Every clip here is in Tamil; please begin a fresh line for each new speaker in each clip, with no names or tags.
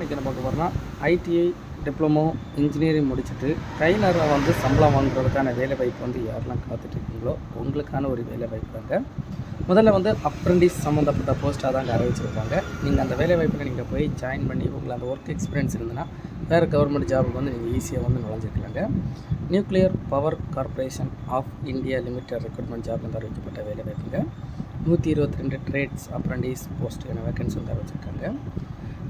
இன்றைக்கி நம்ம பார்க்க போகிறோம்னா ஐடிஐ டிப்ளமோ இன்ஜினியரிங் முடிச்சுட்டு ட்ரைனரை வந்து சம்பளம் வாங்குறதுக்கான வேலை வாய்ப்பு வந்து யாரெல்லாம் காத்துட்ருக்கீங்களோ உங்களுக்கான ஒரு வேலை வாய்ப்பு தாங்க. முதல்ல வந்து அப்ரெண்டிஸ் சம்மந்தப்பட்ட போஸ்ட்டாக தாங்க அறிவிச்சிருக்காங்க நீங்கள் அந்த வேலை வாய்ப்பில் நீங்கள் போய் ஜாயின் பண்ணி உங்களுக்கு அந்த ஒர்க் எக்ஸ்பீரியன்ஸ் இருந்ததுன்னா வேறு கவர்மெண்ட் ஜாபுக்கு வந்து நீங்கள் ஈஸியாக வந்து நுழைஞ்சிருக்கலாங்க. Nuclear power corporation of India limited recruitment job வந்து அறிவிக்கப்பட்ட வேலை வாய்ப்புங்க. நூற்றி இருபத்தி ரெண்டு ட்ரேட்ஸ் அப்ரெண்டிஸ் போஸ்ட்டுக்கான வேகன்சி வந்து அறிவிச்சிருக்காங்க.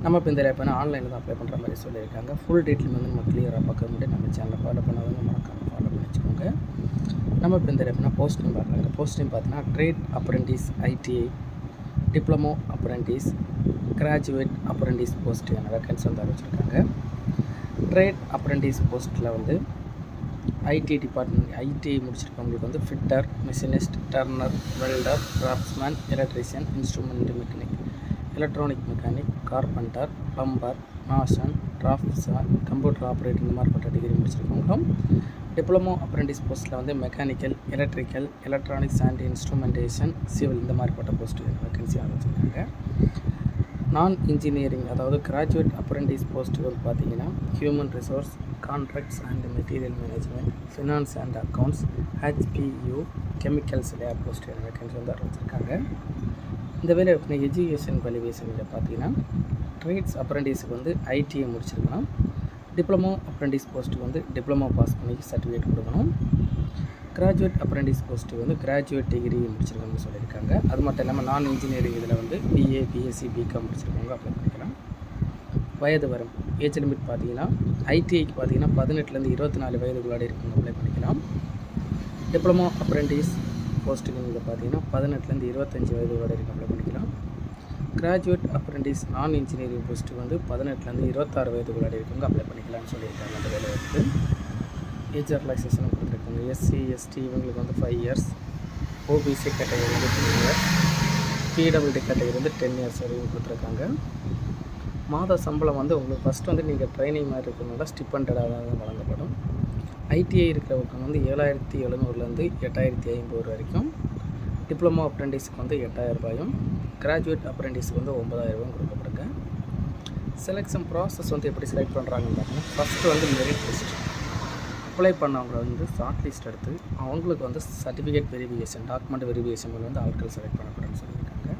நம்ம இப்போ இந்த இப்போ ஆன்லைனில் தான் அப்ளை பண்ணுற மாதிரி சொல்லியிருக்காங்க. ஃபுல் டீட்டெயில் வந்து நம்ம கிளியராக பார்க்க முடியும் நம்ம சேனலை ஃபாலோ பண்ணாதவங்க மறக்காம ஃபாலோ பண்ணி வச்சுக்கோங்க நம்ம இப்போ இந்த இப்போ போஸ்டிங் பார்க்குறாங்க. போஸ்டிங் பார்த்தீங்கன்னா trade apprentice ITI diploma apprentice graduate apprentice போஸ்ட்டுக்கான vacancy வந்து அறிவிச்சிருக்காங்க. ட்ரேட் அப்ரெண்டிஸ் போஸ்ட்டில் வந்து ஐடி டிபார்ட்மெண்ட் ஐடிஐ முடிச்சிருக்கவங்களுக்கு வந்து fitter machinist turner welder craftsman electrician instrument mechanic electronic mechanic carpenter plumber mason draughtsman computer operator இந்த மாதிரிப்பட்ட டிகிரி முடிச்சிருக்கவங்களும் டிப்ளமோ அப்ரெண்டிஸ் போஸ்ட்டில் வந்து mechanical electrical electronics and instrumentation civil இந்த மாதிரிப்பட்ட போஸ்ட்டு வேக்கன்சி ஆரம்பிச்சிருக்காங்க நான் இன்ஜினியரிங் அதாவது கிராஜுவேட் அப்ரெண்டிஸ் போஸ்ட்டு வந்து பார்த்தீங்கன்னா human resource contracts and material management finance and accounts HPU chemicals lab post vacancy வந்து ஆரம்பிச்சிருக்காங்க இந்த வேலை எப்படி எஜுகேஷன் குவாலிஃபிகேஷனில் பார்த்தீங்கன்னா ட்ரேட்ஸ் அப்ரெண்டிஸுக்கு வந்து ஐடிஐ முடிச்சிருக்கணும். டிப்ளமோ அப்ரெண்டிஸ் போஸ்ட்டுக்கு வந்து டிப்ளமோ பாஸ் பண்ணி சர்டிஃபிகேட் கொடுக்கணும். கிராஜுவேட் அப்ரெண்டிஸ் போஸ்ட்டுக்கு வந்து கிராஜுவேட் டிகிரி முடிச்சிருக்கணும்னு சொல்லியிருக்காங்க. அது மட்டும் இல்லாமல் நான் இன்ஜினியரிங் இதில் வந்து பிஏ பிஎஸ்சி பிகாம் முடிச்சிருக்கவங்க அப்ளை பண்ணிக்கலாம். வயது வரும் ஏஜ் லிமிட் பார்த்தீங்கன்னா ஐடிஐக்கு பார்த்தீங்கன்னா பதினெட்டுலேருந்து இருபத்தி நாலு வயதுக்குள்ளாடி இருக்கவங்க அப்ளை பண்ணிக்கலாம். டிப்ளமோ அப்ரெண்டிஸ் போஸ்ட்டுக்கு நீங்கள் பார்த்தீங்கன்னா பதினெட்டுலேருந்து இருபத்தஞ்சி வயது வரைக்கும் அப்ளை பண்ணிக்கலாம் கிராஜுவேட் அப்ரெண்டிஸ் நான் இன்ஜினியரிங் போஸ்ட்டுக்கு வந்து பதினெட்டுலேருந்து இருபத்தாறு வயதுக்குள்ளாடி இருக்கவங்க அப்ளை பண்ணிக்கலாம்னு சொல்லியிருக்காங்க. அந்த வேலை வாய்ப்பு ஏஜ் ரிலாக்ஸேஷன் கொடுத்துருக்காங்க. எஸ்சி எஸ்டி இவங்களுக்கு வந்து ஃபைவ் இயர்ஸ் ஓபிசி கேட்டகரி வந்து டூ இயர்ஸ் பிடபிள்டி கேட்டகரி வந்து டென் இயர்ஸ் வரைக்கும் கொடுத்துருக்காங்க. மாத சம்பளம் வந்து உங்களுக்கு ஃபஸ்ட் வந்து நீங்கள் ட்ரைனிங் மாதிரி இருக்கிறனால ஸ்டிப்பண்டடாக தான் வழங்கப்படும். ஐடிஐ இருக்கிறவங்க வந்து ஏழாயிரத்தி எழுநூறுலேருந்து எட்டாயிரத்தி ஐம்பது வரைக்கும் டிப்ளமோ அப்ரெண்டிஸ்க்கு வந்து எட்டாயிரம் ரூபாயும் கிராஜுவேட் அப்ரெண்டிஸ்க்கு வந்து ஒம்பதாயிரம் ரூபாயும் கொடுக்கப்படுங்க செலெக்ஷன் ப்ராசஸ் வந்து எப்படி செலக்ட் பண்ணுறாங்கன்னு பார்த்தீங்கன்னா ஃபஸ்ட்டு வந்து மெரிட் லிஸ்ட் அப்ளை பண்ணவங்களை வந்து ஷார்ட் லிஸ்ட் எடுத்து அவங்களுக்கு வந்து சர்டிஃபிகேட் வெரிஃபிகேஷன் டாக்குமெண்ட் வெரிஃபிகேஷன் வந்து ஆட்கள் செலக்ட் பண்ணப்படும் சொல்லியிருக்காங்க.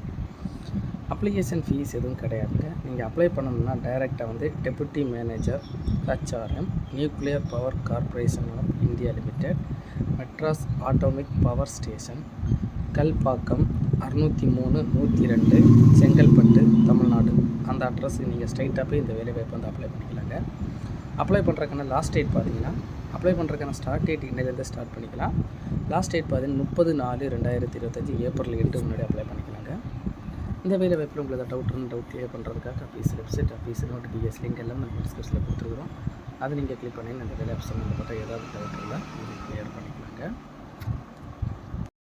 அப்ளிகேஷன் ஃபீஸ் எதுவும் கிடையாதுங்க. நீங்கள் அப்ளை பண்ணணும்னா டைரெக்டாக வந்து deputy manager HRM nuclear power corporation of India limited Madras atomic power station Kalpakkam அறுநூற்றி மூணு நூற்றி ரெண்டு செங்கல்பட்டு தமிழ்நாடு. அந்த அட்ரஸுக்கு நீங்கள் ஸ்ட்ரைட்டாக போய் இந்த வேலைவாய்ப்பு வந்து அப்ளை பண்ணிக்கலாங்க. அப்ளை பண்ணுறதுக்கான லாஸ்ட் டேட் பார்த்தீங்கன்னா அப்ளை பண்ணுறதுக்கான ஸ்டார்ட் டேட் இன்னிலேருந்து ஸ்டார்ட் பண்ணிக்கலாம். லாஸ்ட் டேட் பார்த்தீங்கன்னா முப்பது நாலு ரெண்டாயிரத்தி இருபத்தஞ்சி ஏப்ரல் எட்டு முன்னாடி அப்ளை பண்ணிக்கலாங்க. இந்த வேலை வாய்ப்பில் உங்களுக்கு ஏதாவது டவுட் இருந்தால் டவுட் கிளியர் பண்ணுறதுக்காக official website official notification link எல்லாம் நம்ம டிஸ்கிரிப்ஷனில் கொடுத்துருக்குறோம். அதை நீங்கள் கிளிக் பண்ணி அந்த வேலை சம்மந்தப்பட்ட ஏதாவது டவுட் இருந்தால் நீங்கள் கிளியர் பண்ணிக்கலாங்க.